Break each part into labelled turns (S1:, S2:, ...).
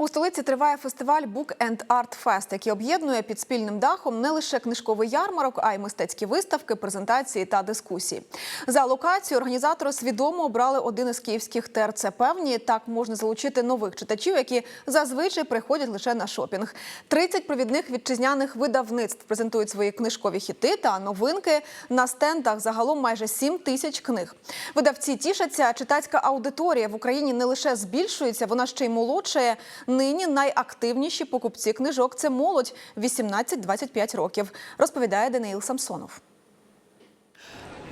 S1: У столиці триває фестиваль Book and Art Fest, який об'єднує під спільним дахом не лише книжковий ярмарок, а й мистецькі виставки, презентації та дискусії. За локацію організатори свідомо обрали один із київських ТРЦ певні. Так можна залучити нових читачів, які зазвичай приходять лише на шопінг. 30 провідних вітчизняних видавництв презентують свої книжкові хіти та новинки. На стендах загалом майже 7 тисяч книг. Видавці тішаться. Читацька аудиторія в Україні не лише збільшується, вона ще й молодшає. Нині найактивніші покупці книжок це молодь 18-25 років, розповідає Даниїл Самсонов.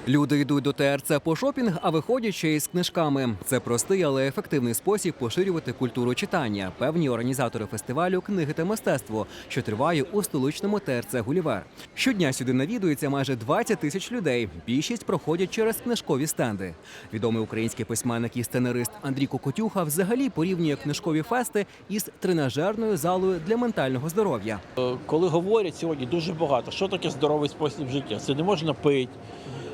S2: Люди йдуть до ТРЦ по шопінг, а виходять ще й з книжками. Це простий, але ефективний спосіб поширювати культуру читання. Певні організатори фестивалю книги та мистецтво, що триває у столичному ТРЦ Гулівер. Щодня сюди навідується майже 20 тисяч людей. Більшість проходять через книжкові стенди. Відомий український письменник і сценарист Андрій Кокотюха взагалі порівнює книжкові фести із тренажерною залою для ментального здоров'я.
S3: Е, Коли говорять сьогодні дуже багато, що таке здоровий спосіб життя? Це не можна пити,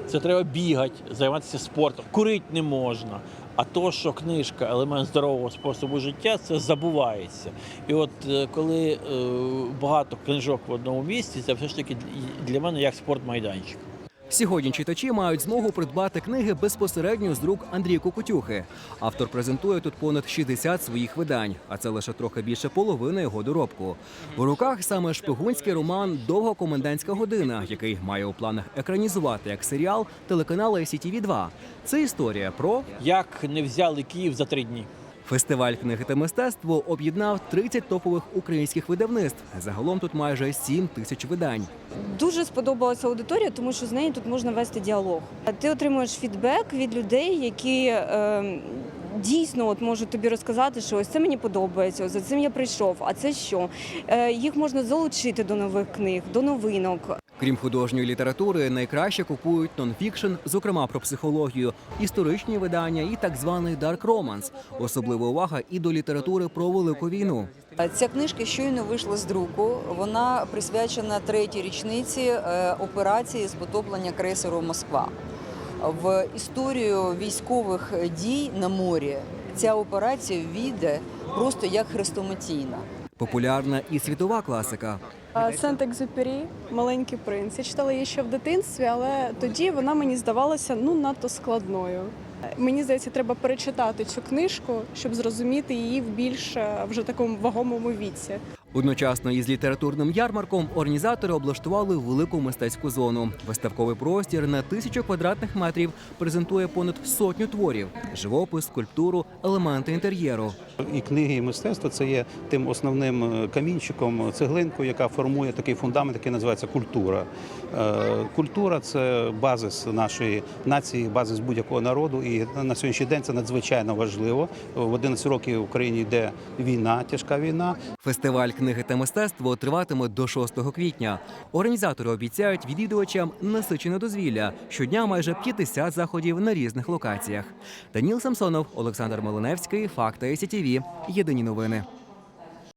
S3: це треба бігати, займатися спортом, курити не можна. А то, що книжка елемент здорового способу життя, це забувається. І от е, коли е, багато книжок в одному місці, це все ж таки для мене як спортмайданчик.
S2: Сьогодні читачі мають змогу придбати книги безпосередньо з рук Андрія Кукутюхи. Автор презентує тут понад 60 своїх видань, а це лише трохи більше половини його доробку. У руках саме шпигунський роман Довга комендантська година, який має у планах екранізувати як серіал телеканалу ICTV 2 Це історія про
S3: Як не взяли Київ за три дні.
S2: Фестиваль книги та мистецтво об'єднав 30 топових українських видавництв. Загалом тут майже 7 тисяч видань.
S4: Дуже сподобалася аудиторія, тому що з нею тут можна вести діалог. Ти отримуєш фідбек від людей, які е, дійсно от можуть тобі розказати, що ось це мені подобається, за цим я прийшов. А це що? Е, їх можна залучити до нових книг, до новинок.
S2: Крім художньої літератури, найкраще купують нонфікшн, зокрема про психологію, історичні видання і так званий дарк романс. Особлива увага і до літератури про велику війну.
S5: Ця книжка щойно вийшла з друку. Вона присвячена третій річниці е, операції з потоплення крейсеру Москва. В історію військових дій на морі ця операція війде просто як хрестоматійна.
S2: Популярна і світова класика.
S6: Сент-Екзюпері, маленький принц. Я читала її ще в дитинстві, але тоді вона мені здавалася ну надто складною. Мені здається, треба перечитати цю книжку, щоб зрозуміти її в більш е, вже такому вагомому віці.
S2: Одночасно із літературним ярмарком організатори облаштували велику мистецьку зону. Виставковий простір на тисячу квадратних метрів презентує понад сотню творів: живопис, скульптуру, елементи інтер'єру.
S7: І книги, і мистецтво це є тим основним е, камінчиком, цеглинкою, яка формує такий фундамент, який називається культура. Е, Культура це базис нашої нації, базис будь-якого народу. І на сьогоднішній день це надзвичайно важливо. В 11 років в Україні йде війна, тяжка війна.
S2: Фестиваль книги та мистецтво триватиме до 6 квітня. Організатори обіцяють відвідувачам насичене дозвілля. Щодня майже 50 заходів на різних локаціях. Даніл Самсонов, Олександр Малиневський, Факти СІТВ. Єдині новини.